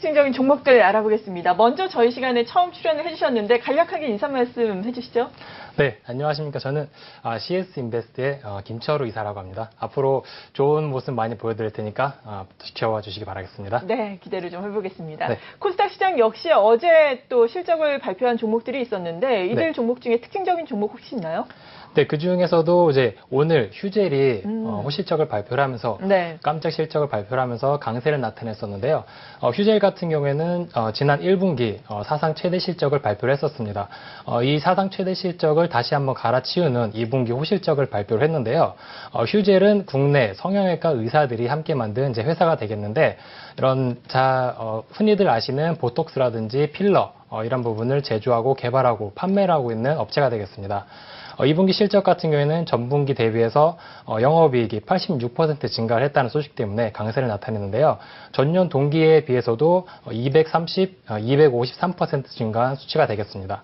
특징적인 종목들 알아보겠습니다. 먼저 저희 시간에 처음 출연을 해주셨는데 간략하게 인사 말씀 해주시죠. 네, 안녕하십니까. 저는 아, CS 인베스트의 어, 김철우 이사라고 합니다. 앞으로 좋은 모습 많이 보여드릴 테니까 아, 지켜봐 주시기 바라겠습니다. 네, 기대를 좀 해보겠습니다. 네. 코스닥 시장 역시 어제 또 실적을 발표한 종목들이 있었는데 이들 네. 종목 중에 특징적인 종목 혹시 있나요? 네, 그 중에서도 이제 오늘 휴젤이 음. 어, 호실적을 발표를 하면서 네. 깜짝 실적을 발표를 하면서 강세를 나타냈었는데요. 어, 휴젤 같은 경우에는 어, 지난 1분기 어, 사상 최대 실적을 발표를 했었습니다. 어, 이 사상 최대 실적을 다시 한번 갈아치우는 2분기 호실적을 발표를 했는데요. 어, 휴젤은 국내 성형외과 의사들이 함께 만든 이제 회사가 되겠는데 이런 자 어, 흔히들 아시는 보톡스라든지 필러 어, 이런 부분을 제조하고 개발하고 판매를 하고 있는 업체가 되겠습니다. 어, 2분기 실적 같은 경우에는 전분기 대비해서 어, 영업이익이 86% 증가를 했다는 소식 때문에 강세를 나타내는데요. 전년 동기에 비해서도 어, 230, 어, 253% 증가한 수치가 되겠습니다.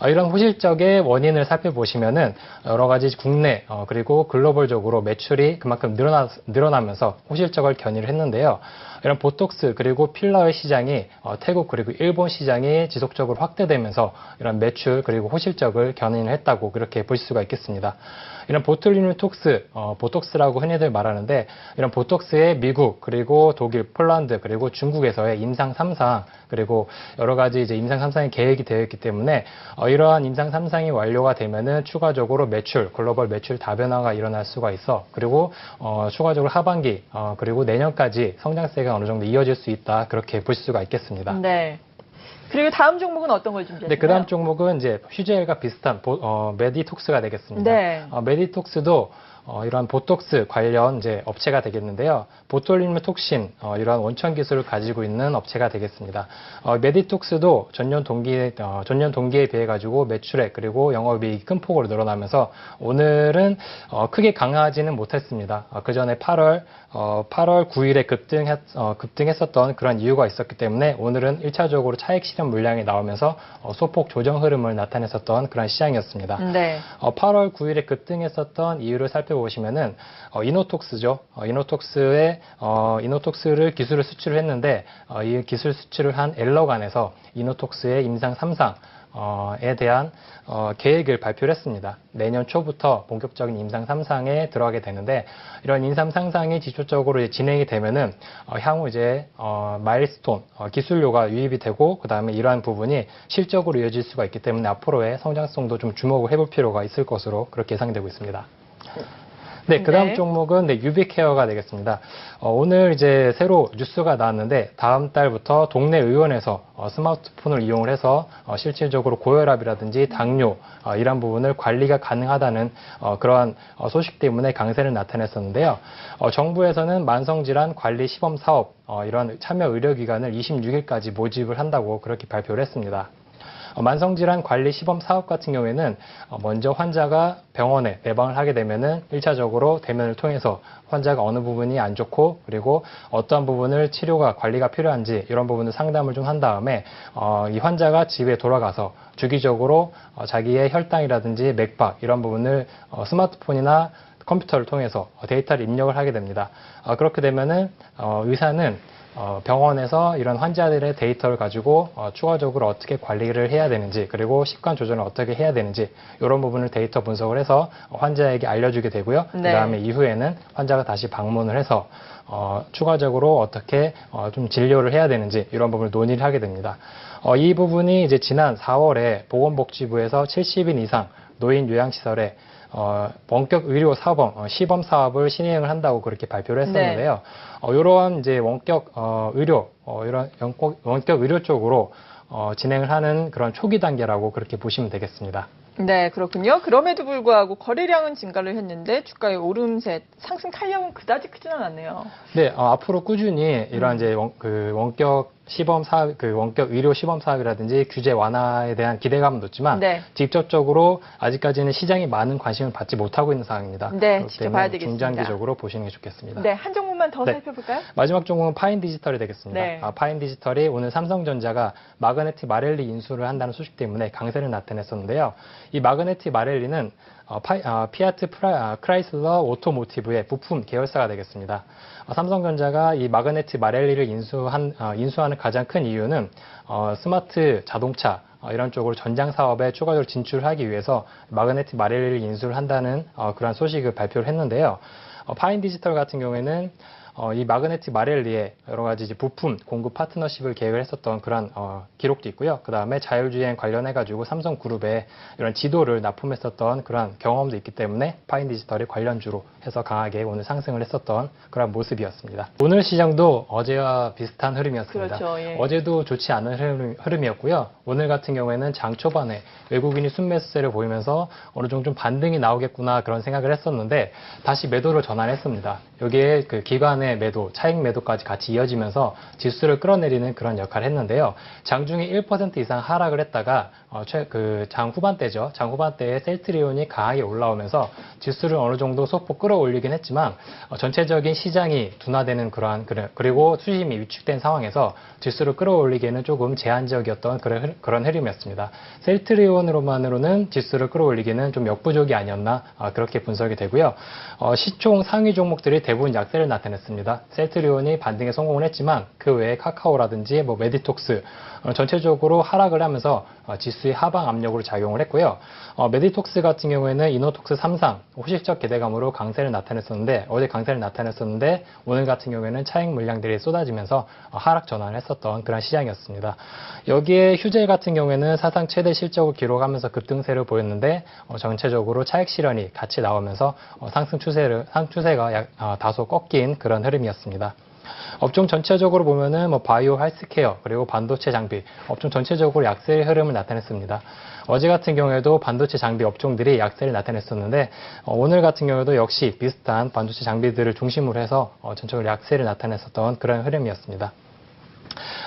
어, 이런 호실적의 원인을 살펴보시면은 여러 가지 국내 어, 그리고 글로벌적으로 매출이 그만큼 늘어나, 늘어나면서 호실적을 견인을 했는데요. 이런 보톡스 그리고 필러의 시장이 어, 태국 그리고 일본 시장이 지속적으로 확대되면서 이런 매출 그리고 호실적을 견인을 했다고 그렇게 볼 수가 있겠습니다. 이런 보툴리눔 톡스, 어, 보톡스라고 흔히들 말하는데 이런 보톡스의 미국 그리고 독일, 폴란드 그리고 중국에서의 임상 3상 그리고 여러 가지 이제 임상 3상이 계획이 되어 있기 때문에 어, 이러한 임상 3상이 완료가 되면은 추가적으로 매출, 글로벌 매출 다변화가 일어날 수가 있어 그리고 어, 추가적으로 하반기 어, 그리고 내년까지 성장세가 어느 정도 이어질 수 있다 그렇게 볼 수가 있겠습니다. 네. 그리고 다음 종목은 어떤 걸 준비했나요? 네, 그 다음 종목은 이제 휴젤과 비슷한 보- 어, 메디톡스가 되겠습니다. 네. 어, 메디톡스도 어, 이러한 보톡스 관련 이제 업체가 되겠는데요. 보톨리눔 톡신 어, 이러한 원천 기술을 가지고 있는 업체가 되겠습니다. 어, 메디톡스도 전년 동기에 어, 전년 동기에 비해 가지고 매출액 그리고 영업이익이 큰 폭으로 늘어나면서 오늘은 어, 크게 강하지는 못했습니다. 그 전에 8월 어, 8월 9일에 급등했, 어, 급등했었던 그런 이유가 있었기 때문에 오늘은 1차적으로 차익 실현 물량이 나오면서 어, 소폭 조정 흐름을 나타냈었던 그런 시장이었습니다. 네. 어, 8월 9일에 급등했었던 이유를 살펴 보시면은 어, 이노톡스죠. 어, 이노톡스의 어, 이노톡스를 기술을 수출을 했는데 어, 이 기술 수출을 한 엘러간에서 이노톡스의 임상 3상 어, 에 대한 어, 계획을 발표를 했습니다. 내년 초부터 본격적인 임상 3상에 들어가게 되는데 이런 임상 3상이 지속적으로 진행이 되면은 어, 향후 이제 어, 마일스톤 어, 기술료가 유입이 되고 그 다음에 이러한 부분이 실적으로 이어질 수가 있기 때문에 앞으로의 성장성도 좀 주목을 해볼 필요가 있을 것으로 그렇게 예상되고 있습니다. 네, 그 다음 네. 종목은 네, 유비케어가 되겠습니다. 어, 오늘 이제 새로 뉴스가 나왔는데 다음 달부터 동네 의원에서 어, 스마트폰을 이용을 해서 어, 실질적으로 고혈압이라든지 당뇨 어, 이런 부분을 관리가 가능하다는 어, 그러한 어, 소식 때문에 강세를 나타냈었는데요. 어, 정부에서는 만성질환 관리 시범 사업 어, 이런 참여 의료기관을 26일까지 모집을 한다고 그렇게 발표를 했습니다. 어, 만성질환 관리 시범 사업 같은 경우에는 어, 먼저 환자가 병원에 내방을 하게 되면은 1차적으로 대면을 통해서 환자가 어느 부분이 안 좋고 그리고 어떠한 부분을 치료가 관리가 필요한지 이런 부분을 상담을 좀 한 다음에 어, 이 환자가 집에 돌아가서 주기적으로 어, 자기의 혈당이라든지 맥박 이런 부분을 어, 스마트폰이나 컴퓨터를 통해서 어, 데이터를 입력을 하게 됩니다. 어, 그렇게 되면은 어, 의사는 어, 병원에서 이런 환자들의 데이터를 가지고 어, 추가적으로 어떻게 관리를 해야 되는지 그리고 식관 조절을 어떻게 해야 되는지 이런 부분을 데이터 분석을 해서 환자에게 알려주게 되고요. 네. 그 다음에 이후에는 환자가 다시 방문을 해서 어, 추가적으로 어떻게 어, 좀 진료를 해야 되는지 이런 부분을 논의를 하게 됩니다. 어, 이 부분이 이제 지난 4월에 보건복지부에서 70인 이상 노인 요양시설에 어, 원격 의료 사범, 어, 시범 사업을 시행을 한다고 그렇게 발표를 했었는데요. 어, 이러한 이제 원격 어, 의료, 어, 이런 원격, 원격 의료 쪽으로 어, 진행을 하는 그런 초기 단계라고 그렇게 보시면 되겠습니다. 네, 그렇군요. 그럼에도 불구하고 거래량은 증가를 했는데 주가의 오름세, 상승 탄력은 그다지 크지는 않네요. 네, 어, 앞으로 꾸준히 이러한 음. 이제 원, 그 원격 시범 사업, 그 원격 의료 시범 사업이라든지 규제 완화에 대한 기대감은 높지만 네. 직접적으로 아직까지는 시장이 많은 관심을 받지 못하고 있는 상황입니다. 네, 지켜봐야 되겠습니다. 중장기적으로 보시는 게 좋겠습니다. 네, 한 종목만 더 네. 살펴볼까요? 마지막 종목은 파인 디지털이 되겠습니다. 네. 아, 파인 디지털이 오늘 삼성전자가 마그네틱 마렐리 인수를 한다는 소식 때문에 강세를 나타냈었는데요. 이 마그네틱 마렐리는 어, 파이- 아, 피아트 아, 크라이슬러 오토모티브의 부품 계열사가 되겠습니다. 어, 삼성전자가 이 마그네트 마렐리를 인수한, 아, 인수하는 가장 큰 이유는 어, 스마트 자동차 어, 이런 쪽으로 전장 사업에 추가적으로 진출하기 위해서 마그네트 마렐리를 인수를 한다는 어, 그런 소식을 발표를 했는데요. 어, 파인 디지털 같은 경우에는 어, 이 마그네틱 마렐리에 여러 가지 이제 부품 공급 파트너십을 계획을 했었던 그런 어, 기록도 있고요. 그 다음에 자율주행 관련해가지고 삼성그룹에 이런 지도를 납품했었던 그런 경험도 있기 때문에 파인 디지털이 관련주로 해서 강하게 오늘 상승을 했었던 그런 모습이었습니다. 오늘 시장도 어제와 비슷한 흐름이었습니다. 그렇죠. 예. 어제도 좋지 않은 흐름, 흐름이었고요. 오늘 같은 경우에는 장 초반에 외국인이 순매수세를 보이면서 어느 정도 좀 반등이 나오겠구나 그런 생각을 했었는데 다시 매도를 전환했습니다. 여기에 그 기관의 매도, 차익 매도까지 같이 이어지면서 지수를 끌어내리는 그런 역할을 했는데요. 장중에 1% 이상 하락을 했다가 어, 최, 그, 장 후반대죠. 장 후반대에 셀트리온이 강하게 올라오면서 지수를 어느 정도 소폭 끌어올리긴 했지만 어, 전체적인 시장이 둔화되는 그러한 그리고 수심이 위축된 상황에서 지수를 끌어올리기에는 조금 제한적이었던 그런, 흐- 그런 흐름이었습니다. 셀트리온으로만으로는 지수를 끌어올리기는 좀 역부족이 아니었나 아, 그렇게 분석이 되고요. 어, 시총 상위 종목들이 대부분 약세를 나타냈습니다. 셀트리온이 반등에 성공을 했지만 그 외에 카카오라든지 뭐 메디톡스 어, 전체적으로 하락을 하면서 어, 지수의 하방 압력으로 작용을 했고요. 어, 메디톡스 같은 경우에는 이노톡스 3상 호실적 기대감으로 강세를 나타냈었는데 어제 강세를 나타냈었는데 오늘 같은 경우에는 차익 물량들이 쏟아지면서 어, 하락 전환을 했었던 그런 시장이었습니다. 여기에 휴젤 같은 경우에는 사상 최대 실적을 기록하면서 급등세를 보였는데 어, 전체적으로 차익 실현이 같이 나오면서 어, 상승 추세를 상 추세가 약- 어, 다소 꺾인 그런 흐름이었습니다. 업종 전체적으로 보면은 뭐 바이오 헬스케어 그리고 반도체 장비 업종 전체적으로 약세의 흐름을 나타냈습니다. 어제 같은 경우에도 반도체 장비 업종들이 약세를 나타냈었는데 어, 오늘 같은 경우에도 역시 비슷한 반도체 장비들을 중심으로 해서 어, 전체적으로 약세를 나타냈었던 그런 흐름이었습니다.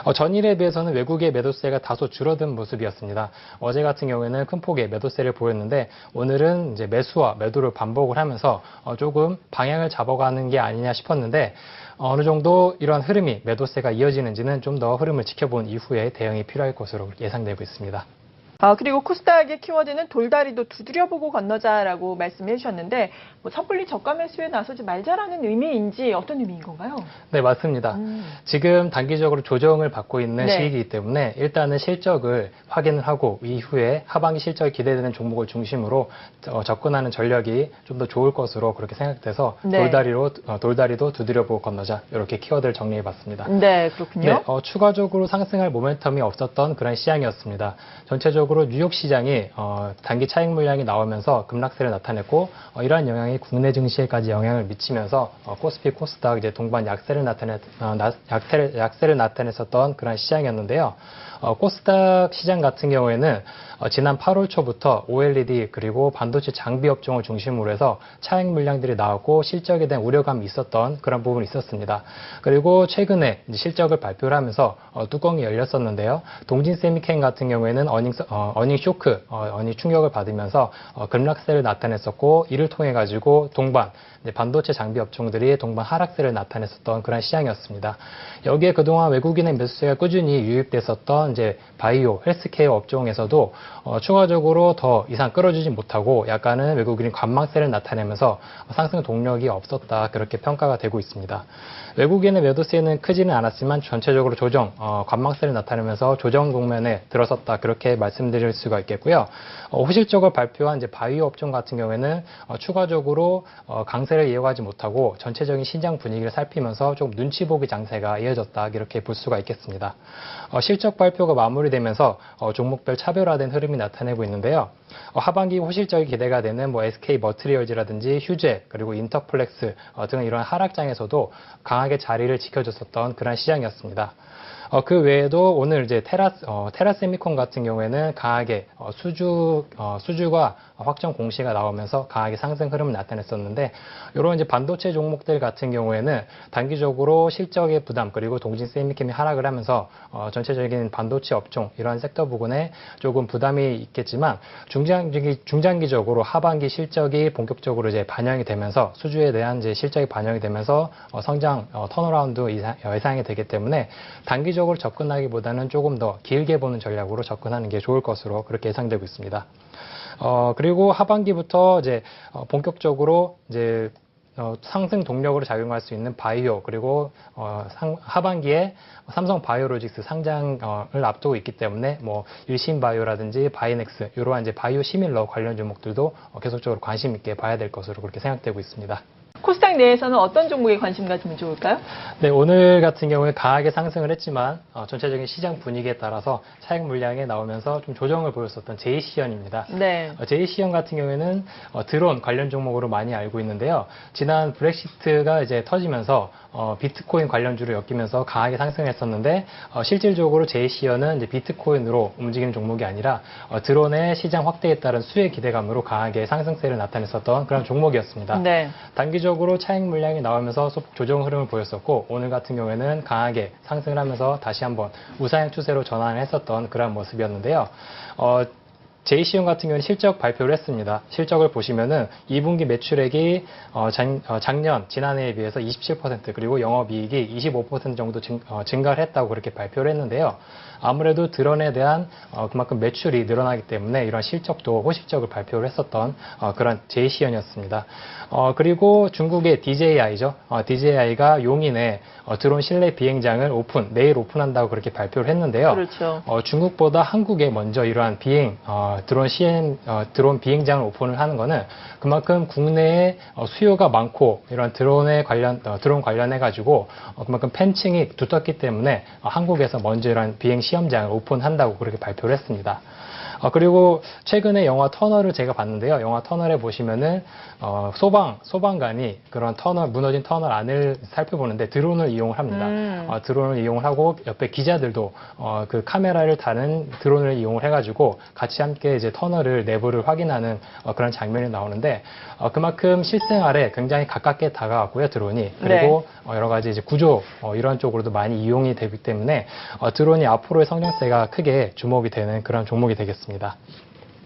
어, 전일에 비해서는 외국의 매도세가 다소 줄어든 모습이었습니다. 어제 같은 경우에는 큰 폭의 매도세를 보였는데 오늘은 이제 매수와 매도를 반복을 하면서 어, 조금 방향을 잡아가는 게 아니냐 싶었는데 어, 어느 정도 이러한 흐름이 매도세가 이어지는지는 좀 더 흐름을 지켜본 이후에 대응이 필요할 것으로 예상되고 있습니다. 아, 그리고 코스닥의 키워드는 돌다리도 두드려보고 건너자라고 말씀해 주셨는데, 뭐 섣불리 저가 매수에 나서지 말자라는 의미인지 어떤 의미인 건가요? 네, 맞습니다. 음. 지금 단기적으로 조정을 받고 있는 네. 시기이기 때문에 일단은 실적을 확인을 하고 이후에 하반기 실적이 기대되는 종목을 중심으로 어, 접근하는 전략이 좀 더 좋을 것으로 그렇게 생각돼서 네. 돌다리로 어, 돌다리도 두드려보고 건너자 이렇게 키워드를 정리해 봤습니다. 네, 그렇군요. 네, 어, 추가적으로 상승할 모멘텀이 없었던 그런 시장이었습니다. 전체적으로 뉴욕 시장이 어, 단기 차익 물량이 나오면서 급락세를 나타냈고 어, 이러한 영향이 국내 증시에까지 영향을 미치면서 어, 코스피 코스닥 이제 동반 약세를 나타냈 어, 나- 약세를, 약세를 나타냈었던 그런 시장이었는데요. 어, 코스닥 시장 같은 경우에는 어, 지난 8월 초부터 OLED 그리고 반도체 장비 업종을 중심으로 해서 차익 물량들이 나왔고 실적에 대한 우려감이 있었던 그런 부분이 있었습니다. 그리고 최근에 실적을 발표를 하면서 어, 뚜껑이 열렸었는데요. 동진 세미캔 같은 경우에는 어닝, 어, 어닝 쇼크, 어, 어닝 충격을 받으면서 어, 급락세를 나타냈었고 이를 통해 가지고 동반 반도체 장비 업종들이 동반 하락세를 나타냈었던 그런 시장이었습니다. 여기에 그동안 외국인의 매수세가 꾸준히 유입됐었던 이제 바이오, 헬스케어 업종에서도 어, 추가적으로 더 이상 끌어주지 못하고 약간은 외국인이 관망세를 나타내면서 상승 동력이 없었다 그렇게 평가가 되고 있습니다. 외국인의 매도세는 크지는 않았지만 전체적으로 조정, 어, 관망세를 나타내면서 조정 국면에 들어섰다 그렇게 말씀드릴 수가 있겠고요. 어, 호실적을 발표한 이제 바이오 업종 같은 경우에는 어, 추가적으로 어, 강세를 이어가지 못하고 전체적인 시장 분위기를 살피면서 좀 눈치 보기 장세가 이어졌다 이렇게 볼 수가 있겠습니다. 어, 실적 발표 가 마무리되면서 어, 종목별 차별화된 흐름이 나타내고 있는데요. 어, 하반기 호실적이 기대가 되는 뭐 SK 머트리얼즈라든지 휴제 그리고 인터플렉스 어, 등 이런 하락장에서도 강하게 자리를 지켜줬었던 그런 시장이었습니다. 어, 그 외에도 오늘 이제 테라, 어, 테라세미콘 같은 경우에는 강하게 어, 수주, 어, 수주가 확정 공시가 나오면서 강하게 상승 흐름을 나타냈었는데, 이런 이제 반도체 종목들 같은 경우에는 단기적으로 실적의 부담, 그리고 동진 세미캠이 하락을 하면서, 어, 전체적인 반도체 업종, 이러한 섹터 부분에 조금 부담이 있겠지만, 중장기, 중장기적으로 하반기 실적이 본격적으로 이제 반영이 되면서, 수주에 대한 이제 실적이 반영이 되면서, 어, 성장, 어, 턴어라운드 예상이 되기 때문에, 단기적으로 접근하기보다는 조금 더 길게 보는 전략으로 접근하는 게 좋을 것으로 그렇게 예상되고 있습니다. 어, 그리고 하반기부터 이제 어, 본격적으로 이제 어, 상승 동력으로 작용할 수 있는 바이오 그리고 어, 상- 하반기에 삼성 바이오로직스 상장을 앞두고 있기 때문에 뭐 일신 바이오라든지 바이넥스 이러한 이제 바이오 시밀러 관련 종목들도 어, 계속적으로 관심 있게 봐야 될 것으로 그렇게 생각되고 있습니다. 코스닥 내에서는 어떤 종목에 관심 가지면 좋을까요? 네, 오늘 같은 경우에 강하게 상승을 했지만 어, 전체적인 시장 분위기에 따라서 차익 물량에 나오면서 좀 조정을 보였었던 제이시연입니다. 네. 어, 제이시연 같은 경우에는 어, 드론 관련 종목으로 많이 알고 있는데요. 지난 브렉시트가 이제 터지면서 어, 비트코인 관련주로 엮이면서 강하게 상승했었는데 어, 실질적으로 제이시연은 이제 비트코인으로 움직이는 종목이 아니라 어, 드론의 시장 확대에 따른 수혜 기대감으로 강하게 상승세를 나타냈었던 그런 종목이었습니다. 네. 단기적으로 차익 물량이 나오면서 소폭 조정 흐름을 보였었고 오늘 같은 경우에는 강하게 상승을 하면서 다시 한번 우상향 추세로 전환을 했었던 그런 모습이었는데요. 어, 제이시온 같은 경우는 실적 발표를 했습니다. 실적을 보시면은 2분기 매출액이 어, 작, 년 지난해에 비해서 27% 그리고 영업이익이 25% 정도 증, 어, 증가를 했다고 그렇게 발표를 했는데요. 아무래도 드론에 대한 어, 그만큼 매출이 늘어나기 때문에 이런 실적도 호실적을 발표를 했었던 어, 그런 제이시연이었습니다. 어, 그리고 중국의 DJI죠. 어, DJI가 용인에 어, 드론 실내 비행장을 오픈 내일 오픈한다고 그렇게 발표를 했는데요. 그렇죠. 어, 중국보다 한국에 먼저 이러한 비행 어, 드론 CM 어, 드론 비행장을 오픈을 하는 거는 그만큼 국내에 어, 수요가 많고 이런 드론에 관련 어, 드론 관련해 가지고 어, 그만큼 팬층이 두텁기 때문에 어, 한국에서 먼저 이런 비행 시험장을 오픈한다고 그렇게 발표를 했습니다. 어, 그리고 최근에 영화 터널을 제가 봤는데요. 영화 터널에 보시면은 어, 소방 소방관이 그런 터널 무너진 터널 안을 살펴보는데 드론을 이용을 합니다. 음. 어, 드론을 이용을 하고 옆에 기자들도 어, 그 카메라를 다는 드론을 이용을 해가지고 같이 함께 이제 터널을 내부를 확인하는 어, 그런 장면이 나오는데 어, 그만큼 실생활에 굉장히 가깝게 다가왔고요 드론이 그리고 어, 여러 가지 이제 구조 어, 이런 쪽으로도 많이 이용이 되기 때문에 어, 드론이 앞으로의 성장세가 크게 주목이 되는 그런 종목이 되겠습니다. 같습니다.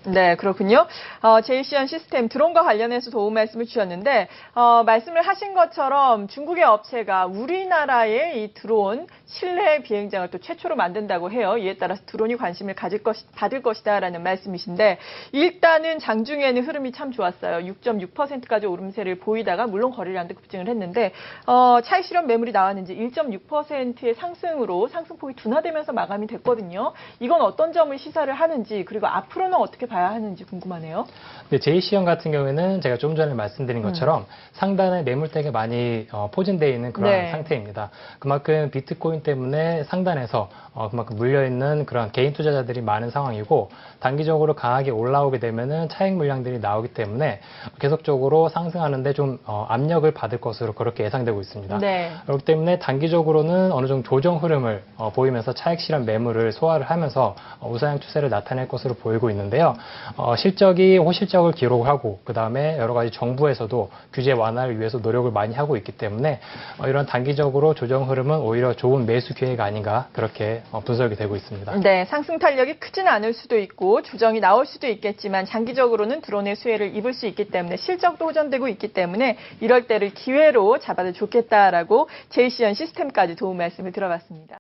네, 그렇군요. 어, 제이시언 시스템 드론과 관련해서 도움 말씀을 주셨는데 어, 말씀을 하신 것처럼 중국의 업체가 우리나라의 이 드론 실내 비행장을 또 최초로 만든다고 해요. 이에 따라서 드론이 관심을 가질 것 받을 것이다라는 말씀이신데 일단은 장중에는 흐름이 참 좋았어요. 6.6%까지 오름세를 보이다가 물론 거래량도 급증을 했는데 어, 차익 실현 매물이 나왔는지 1.6%의 상승으로 상승폭이 둔화되면서 마감이 됐거든요. 이건 어떤 점을 시사를 하는지 그리고 앞으로는 어떻게 봐야 하는지 궁금하네요. 근데 제이시형 같은 경우에는 제가 좀 전에 말씀드린 것처럼 상단에 매물대가 많이 어, 포진되어 있는 그런 네. 상태입니다. 그만큼 비트코인 때문에 상단에서 어, 그만큼 물려있는 그런 개인 투자자들이 많은 상황이고 단기적으로 강하게 올라오게 되면은 차익 물량들이 나오기 때문에 계속적으로 상승하는데 좀 어, 압력을 받을 것으로 그렇게 예상되고 있습니다. 네. 그렇기 때문에 단기적으로는 어느 정도 조정 흐름을 어, 보이면서 차익 실현 매물을 소화를 하면서 어, 우상향 추세를 나타낼 것으로 보이고 있는데요. 어, 실적이 호실적을 기록을 하고 그 다음에 여러 가지 정부에서도 규제 완화를 위해서 노력을 많이 하고 있기 때문에 어, 이런 단기적으로 조정 흐름은 오히려 좋은 매수 기회가 아닌가 그렇게 어, 분석이 되고 있습니다. 네, 상승 탄력이 크진 않을 수도 있고 조정이 나올 수도 있겠지만 장기적으로는 드론의 수혜를 입을 수 있기 때문에 실적도 호전되고 있기 때문에 이럴 때를 기회로 잡아도 좋겠다라고 제이시언 시스템까지 도움 말씀을 들어봤습니다.